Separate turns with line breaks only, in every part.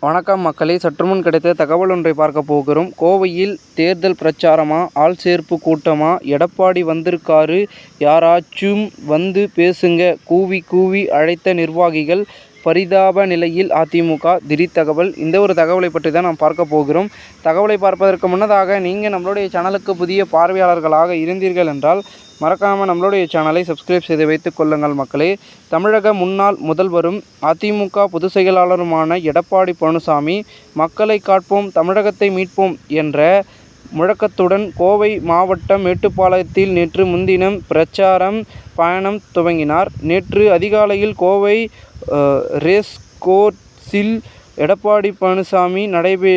வணக்கம் மக்களே. சற்றுமுன் கிடைத்த தகவல் ஒன்றை பார்க்க போகிறோம். கோவையில் தேர்தல் பிரச்சாரமா? ஆள் சேர்ப்பு கூட்டமா? எடப்பாடி வந்திருக்காரு. யாராச்சும் வந்து பேசுங்க. கூவி கூவி அழைத்த நிர்வாகிகள் பரிதாப நிலையில் அதிமுக திடீர் தகவல். இந்த ஒரு தகவலை பற்றி தான் நாம் பார்க்க போகிறோம். தகவலை பார்ப்பதற்கு முன்னதாக நீங்கள் நம்மளுடைய சேனலுக்கு புதிய பார்வையாளர்களாக இருந்தீர்கள் என்றால் மறக்காமல் நம்மளுடைய சேனலை சப்ஸ்கிரைப் செய்து வைத்துக் கொள்ளுங்கள் மக்களே. தமிழக முன்னாள் முதல்வரும் அதிமுக பொதுச் செயலாளருமான எடப்பாடி பழனிசாமி மக்களை காப்போம் தமிழகத்தை மீட்போம் என்ற முழக்கத்துடன் கோவை மாவட்டம் மேட்டுப்பாளையத்தில் நேற்று முன்தினம் பிரச்சாரம் பயணம் துவங்கினார். நேற்று அதிகாலையில் கோவை ரேஸ் கோர்ஸில் எடப்பாடி பழனிசாமி நடைபெ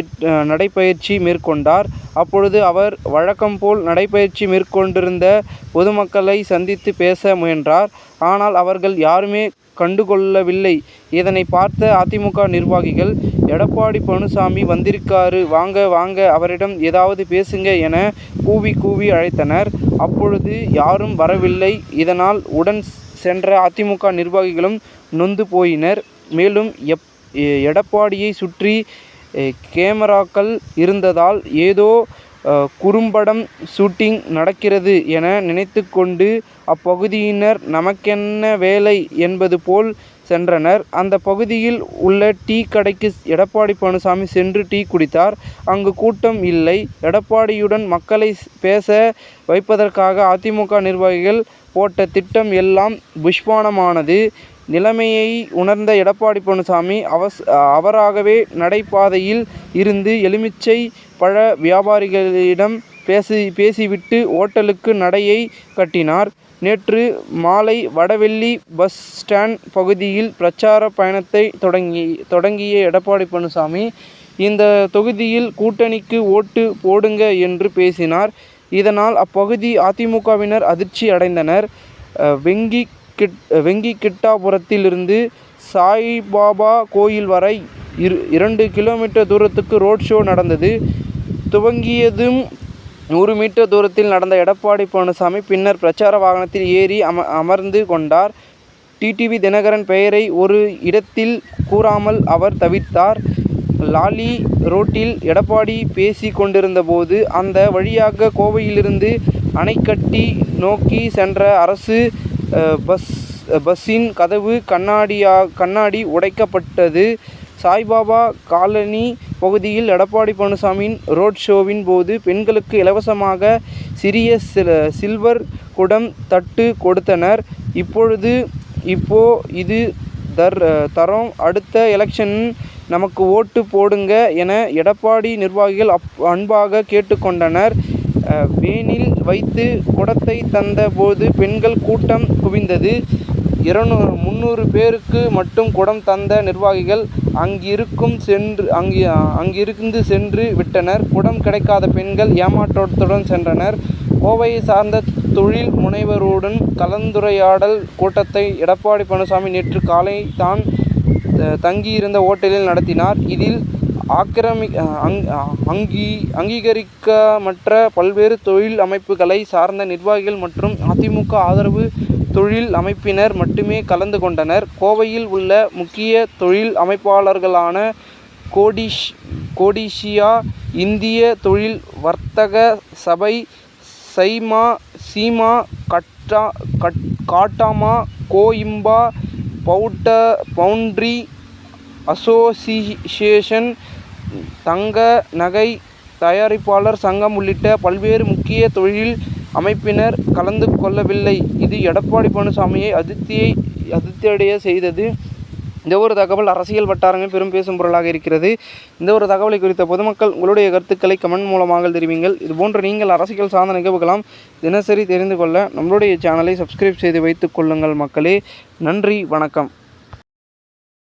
நடைப்பயிற்சி மேற்கொண்டார். அப்பொழுது அவர் வழக்கம் போல் நடைப்பயிற்சி மேற்கொண்டிருந்த பொதுமக்களை சந்தித்து பேச முயன்றார். ஆனால் அவர்கள் யாருமே கண்டுகொள்ளவில்லை. இதனை பார்த்த அதிமுக நிர்வாகிகள் எடப்பாடி பழனிசாமி வந்திருக்காரு வாங்க வாங்க அவரிடம் ஏதாவது பேசுங்க என கூவி கூவி அழைத்தனர். அப்பொழுது யாரும் வரவில்லை. இதனால் உடன் சென்ற அதிமுக நிர்வாகிகளும் நொந்து போயினர். மேலும் எப் எடப்பாடியை சுற்றி கேமராக்கள் இருந்ததால் ஏதோ குறும்படம் ஷூட்டிங் நடக்கிறது என நினைத்து கொண்டு அப்பகுதியினர் நமக்கென்ன வேலை என்பது போல் சென்றனர். அந்த பகுதியில் உள்ள டீ கடைக்கு எடப்பாடி பழனிசாமி சென்று டீ குடித்தார். அங்கு கூட்டம் இல்லை. எடப்பாடியுடன் மக்களை பேச வைப்பதற்காக அதிமுக நிர்வாகிகள் போட்ட திட்டம் எல்லாம் புஷ்பானமானது. நிலைமையை உணர்ந்த எடப்பாடி பழனிசாமி அவஸ் அவராகவே நடைபாதையில் இருந்து எலுமிச்சை பழ வியாபாரிகளிடம் பேசி பேசிவிட்டு ஓட்டலுக்கு நடையை கட்டினார். நேற்று மாலை வடவெள்ளி பஸ் ஸ்டாண்ட் பகுதியில் பிரச்சார பயணத்தை தொடங்கி தொடங்கிய எடப்பாடி பழனிசாமி இந்த தொகுதியில் கூட்டணிக்கு ஓட்டு போடுங்க என்று பேசினார். இதனால் அப்பகுதி அதிமுகவினர் அதிர்ச்சி அடைந்தனர். வெங்கி கிட் வெங்கி கிட்டாபுரத்திலிருந்து சாய்பாபா கோயில் வரை இரு இரண்டு கிலோமீட்டர் தூரத்துக்கு ரோட் ஷோ நடந்தது. துவங்கியதும் நூறு மீட்டர் தூரத்தில் நடந்த எடப்பாடி பழனிசாமி பின்னர் பிரச்சார வாகனத்தில் ஏறி அம அமர்ந்து கொண்டார். டிடிவி தினகரன் பெயரை ஒரு இடத்தில் கூறாமல் அவர் தவிர்த்தார். லாலி ரோட்டில் எடப்பாடி பேசி கொண்டிருந்தபோது அந்த வழியாக கோவையிலிருந்து அணைக்கட்டி நோக்கி சென்ற அரசு பஸ் பஸ்ஸின் கதவு கண்ணாடியா கண்ணாடி உடைக்கப்பட்டது. சாய்பாபா காலனி பகுதியில் எடப்பாடி பழனிசாமியின் ரோட் ஷோவின் போது பெண்களுக்கு இலவசமாக சிறிய சில்வர் குடம் தட்டு கொடுத்தனர். இப்பொழுது இப்போ இது தர் தரோம். அடுத்த எலெக்ஷன் நமக்கு ஓட்டு போடுங்க என எடப்பாடி நிர்வாகிகள் அப் அன்பாக கேட்டுக்கொண்டனர். வேனில் வைத்து குடத்தை தந்த போது பெண்கள் கூட்டம் குவிந்தது. இருநூறு முந்நூறு பேருக்கு மட்டும் குடம் தந்த நிர்வாகிகள் அங்கிருக்கும் சென்று அங்கு அங்கிருந்து சென்று விட்டனர். குடம் கிடைக்காத பெண்கள் ஏமாற்றத்துடன் சென்றனர். கோவையை சார்ந்த தொழில் முனைவருடன் கலந்துரையாடல் கூட்டத்தை எடப்பாடி பழனிசாமி நேற்று காலை தான் தங்கியிருந்த ஓட்டலில் நடத்தினார். இதில் ஆக்கிரமி அங்கீ அங்கீகரிக்கமற்ற பல்வேறு தொழில் அமைப்புகளை சார்ந்த நிர்வாகிகள் மற்றும் அதிமுக ஆதரவு தொழில் அமைப்பினர் மட்டுமே கலந்து கொண்டனர். கோவையில் உள்ள முக்கிய தொழில் அமைப்பாளர்களான கோடிஷ் கோடிஷியா இந்திய தொழில் வர்த்தக சபை சைமா சீமா கட்டா கட் காட்டாமா கோயிம்பா பவுட்ட பவுண்ட்ரி அசோசியேஷன் தங்க நகை தயாரிப்பாளர் சங்கம் உள்ளிட்ட பல்வேறு முக்கிய தொழில் அமைப்பினர் கலந்து கொள்ளவில்லை. இது எடப்பாடி பழனிசாமியை அதிருப்தியை அதிருப்தியடைய செய்தது. இந்த ஒரு தகவல் அரசியல் வட்டாரங்கள் பெரும் பேசும் பொருளாக இருக்கிறது. இந்த ஒரு தகவலை குறித்த பொதுமக்கள் உங்களுடைய கருத்துக்களை கமெண்ட் மூலமாக தெரிவிங்கள். இதுபோன்று நீங்கள் அரசியல் சார்ந்த நிகழ்வுகளாம் தினசரி தெரிந்து கொள்ள நம்மளுடைய சேனலை சப்ஸ்கிரைப் செய்து வைத்துக் கொள்ளுங்கள் மக்களே. நன்றி வணக்கம்.